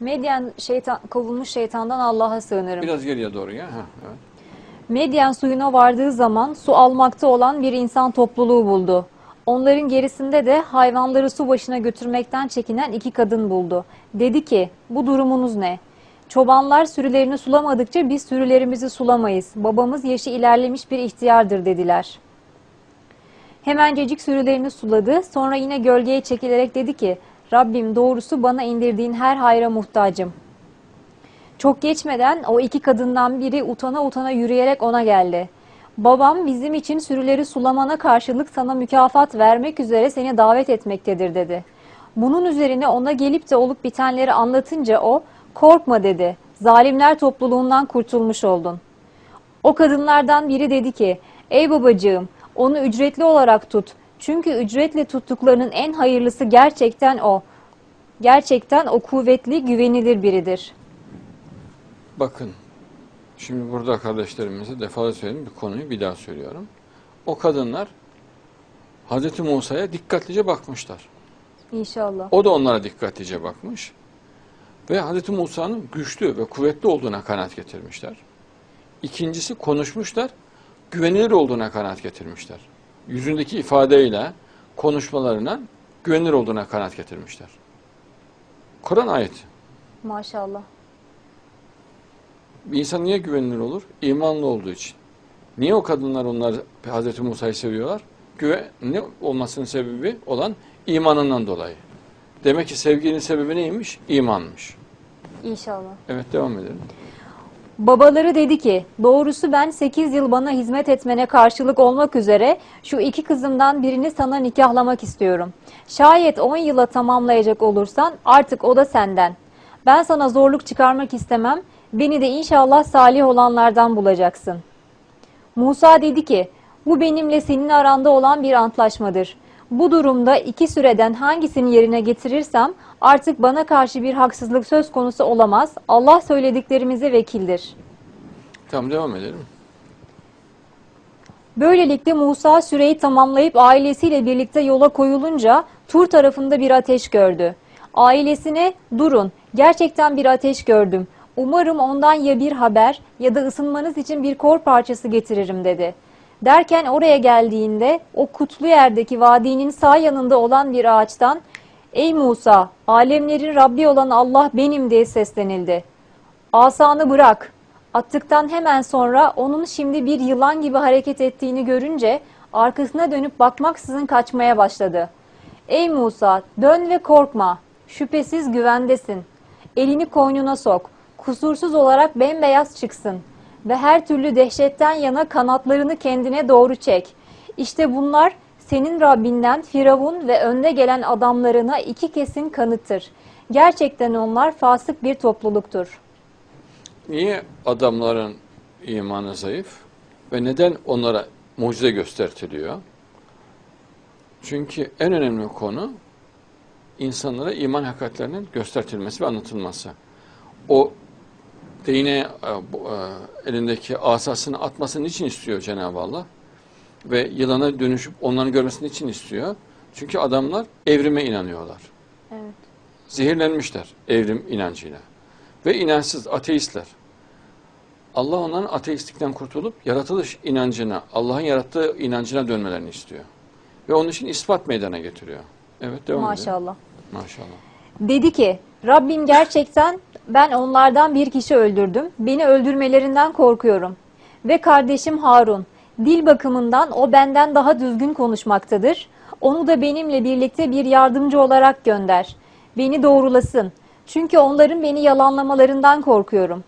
Medyen şeytan, kovulmuş şeytandan Allah'a sığınırım. Biraz geriye doğru ya. Ha, evet. Medyen suyuna vardığı zaman su almakta olan bir insan topluluğu buldu. Onların gerisinde de hayvanları su başına götürmekten çekinen iki kadın buldu. Dedi ki, bu durumunuz ne? Çobanlar sürülerini sulamadıkça biz sürülerimizi sulamayız. Babamız yaşı ilerlemiş bir ihtiyardır dediler. Hemencecik sürülerini suladı. Sonra yine gölgeye çekilerek dedi ki, Rabbim doğrusu bana indirdiğin her hayra muhtacım. Çok geçmeden o iki kadından biri utana utana yürüyerek ona geldi. Babam bizim için sürüleri sulamana karşılık sana mükafat vermek üzere seni davet etmektedir dedi. Bunun üzerine ona gelip de olup bitenleri anlatınca o, korkma dedi, zalimler topluluğundan kurtulmuş oldun. O kadınlardan biri dedi ki, ey babacığım onu ücretli olarak tut. Çünkü ücretle tuttuklarının en hayırlısı gerçekten o. Gerçekten o kuvvetli, güvenilir biridir.'' Bakın, şimdi burada kardeşlerimize defalarca söyledim bir konuyu bir daha söylüyorum. O kadınlar Hz. Musa'ya dikkatlice bakmışlar. İnşallah. O da onlara dikkatlice bakmış. Ve Hz. Musa'nın güçlü ve kuvvetli olduğuna kanaat getirmişler. İkincisi konuşmuşlar, güvenilir olduğuna kanaat getirmişler. Yüzündeki ifadeyle, konuşmalarına güvenilir olduğuna kanaat getirmişler. Kur'an ayeti. Maşallah. Bir insan niye güvenilir olur? İmanlı olduğu için. Niye o kadınlar onlar Hz. Musa'yı seviyorlar? Güvenli olmasının sebebi olan imanından dolayı. Demek ki sevginin sebebi neymiş? İmanmış. İnşallah. Evet devam edelim. Babaları dedi ki, doğrusu ben 8 yıl bana hizmet etmene karşılık olmak üzere şu iki kızımdan birini sana nikahlamak istiyorum. Şayet 10 yıla tamamlayacak olursan artık o da senden. Ben sana zorluk çıkarmak istemem, beni de inşallah salih olanlardan bulacaksın. Musa dedi ki, bu benimle senin aranda olan bir antlaşmadır. Bu durumda iki süreden hangisini yerine getirirsem artık bana karşı bir haksızlık söz konusu olamaz. Allah söylediklerimize vekildir. Tamam devam edelim. Böylelikle Musa süreyi tamamlayıp ailesiyle birlikte yola koyulunca Tur tarafında bir ateş gördü. Ailesine durun gerçekten bir ateş gördüm. Umarım ondan ya bir haber ya da ısınmanız için bir kor parçası getiririm dedi. Derken oraya geldiğinde o kutlu yerdeki vadinin sağ yanında olan bir ağaçtan Ey Musa alemlerin Rabbi olan Allah benim diye seslenildi. Asanı bırak. Attıktan hemen sonra onun şimdi bir yılan gibi hareket ettiğini görünce arkasına dönüp bakmaksızın kaçmaya başladı. Ey Musa dön ve korkma. Şüphesiz güvendesin. Elini koynuna sok. Kusursuz olarak bembeyaz çıksın. Ve her türlü dehşetten yana kanatlarını kendine doğru çek. İşte bunlar senin Rabbinden Firavun ve önde gelen adamlarına iki kesin kanıttır. Gerçekten onlar fasık bir topluluktur. Niye adamların imanı zayıf ve neden onlara mucize göstertiliyor? Çünkü en önemli konu insanlara iman hakikatlerinin göstertilmesi ve anlatılması. O değneğe e, elindeki asasını atmasını için istiyor Cenab-ı Allah? Ve yılana dönüşüp onların görmesini için istiyor. Çünkü adamlar evrime inanıyorlar. Evet. Zehirlenmişler evrim inancıyla. Ve inançsız, ateistler. Allah onların ateistlikten kurtulup yaratılış inancına, Allah'ın yarattığı inancına dönmelerini istiyor. Ve onun için ispat meydana getiriyor. Evet devam. Maşallah. Maşallah. Dedi ki Rabbim gerçekten ben onlardan bir kişi öldürdüm. Beni öldürmelerinden korkuyorum. Ve kardeşim Harun. Dil bakımından o benden daha düzgün konuşmaktadır. Onu da benimle birlikte bir yardımcı olarak gönder. Beni doğrulasın. Çünkü onların beni yalanlamalarından korkuyorum.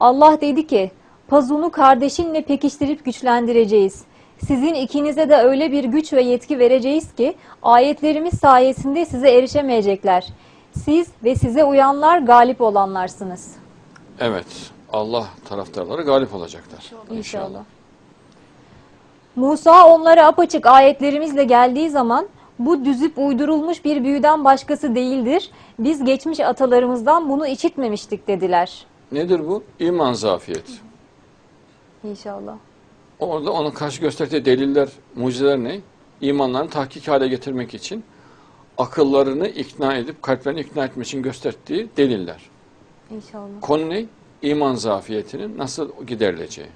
Allah dedi ki, pazunu kardeşinle pekiştirip güçlendireceğiz. Sizin ikinize de öyle bir güç ve yetki vereceğiz ki ayetlerimiz sayesinde size erişemeyecekler. Siz ve size uyanlar galip olanlarsınız. Evet. Allah taraftarları galip olacaklar. İnşallah. Musa onlara apaçık ayetlerimizle geldiği zaman bu düzüp uydurulmuş bir büyüden başkası değildir. Biz geçmiş atalarımızdan bunu işitmemiştik dediler. Nedir bu? İman zafiyeti. İnşallah. Orada onun karşı gösterdiği deliller, mucizeler ne? İmanlarını tahkik hale getirmek için akıllarını ikna edip kalplerini ikna etmek için gösterdiği deliller. İnşallah. Konu ne? İman zafiyetinin nasıl giderileceği.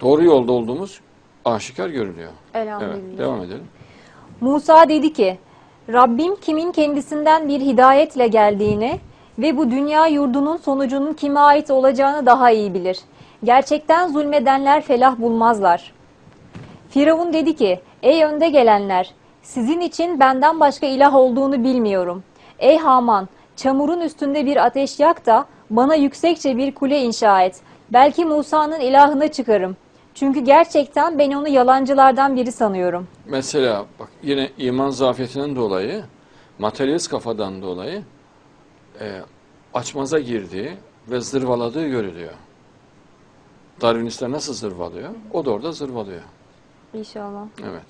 Doğru yolda olduğumuz aşikar görünüyor. Elhamdülillah. Evet, devam edelim. Musa dedi ki, Rabbim kimin kendisinden bir hidayetle geldiğini ve bu dünya yurdunun sonucunun kime ait olacağını daha iyi bilir. Gerçekten zulmedenler felah bulmazlar. Firavun dedi ki, ey önde gelenler, sizin için benden başka ilah olduğunu bilmiyorum. Ey Haman, çamurun üstünde bir ateş yak da bana yüksekçe bir kule inşa et. Belki Musa'nın ilahına çıkarım. Çünkü gerçekten ben onu yalancılardan biri sanıyorum. Mesela bak yine iman zafiyetinden dolayı, materyalist kafadan dolayı e, açmaza girdiği ve zırvaladığı görülüyor. Darwinistler nasıl zırvalıyor? O da orada zırvalıyor. İnşallah. Evet.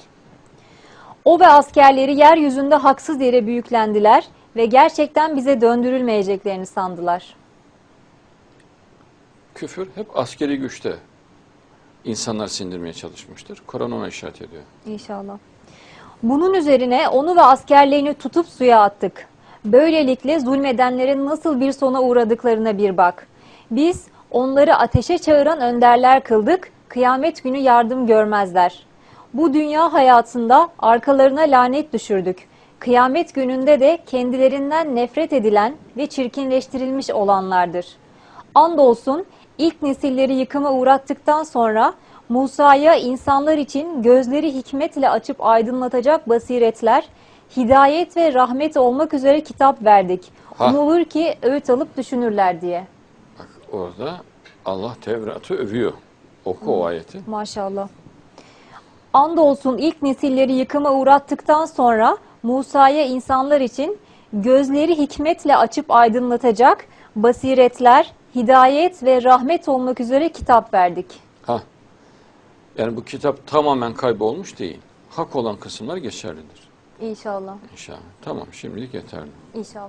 O ve askerleri yeryüzünde haksız yere büyüklendiler ve gerçekten bize döndürülmeyeceklerini sandılar. Küfür hep askeri güçte insanlar sindirmeye çalışmıştır. Kur'an ona işaret ediyor. İnşallah. Bunun üzerine onu ve askerlerini tutup suya attık. Böylelikle zulmedenlerin nasıl bir sona uğradıklarına bir bak. Biz onları ateşe çağıran önderler kıldık, kıyamet günü yardım görmezler. Bu dünya hayatında arkalarına lanet düşürdük. Kıyamet gününde de kendilerinden nefret edilen ve çirkinleştirilmiş olanlardır. Andolsun ilk nesilleri yıkıma uğrattıktan sonra Musa'ya insanlar için gözleri hikmetle açıp aydınlatacak basiretler, hidayet ve rahmet olmak üzere kitap verdik. Ha. Umulur ki öğüt alıp düşünürler diye. Bak orada Allah Tevrat'ı övüyor. Oku o ayeti. Maşallah. Andolsun ilk nesilleri yıkıma uğrattıktan sonra Musa'ya insanlar için gözleri hikmetle açıp aydınlatacak basiretler, hidayet ve rahmet olmak üzere kitap verdik. Ha. Yani bu kitap tamamen kaybolmuş değil. Hak olan kısımlar geçerlidir. İnşallah. İnşallah. Tamam şimdilik yeterli. İnşallah.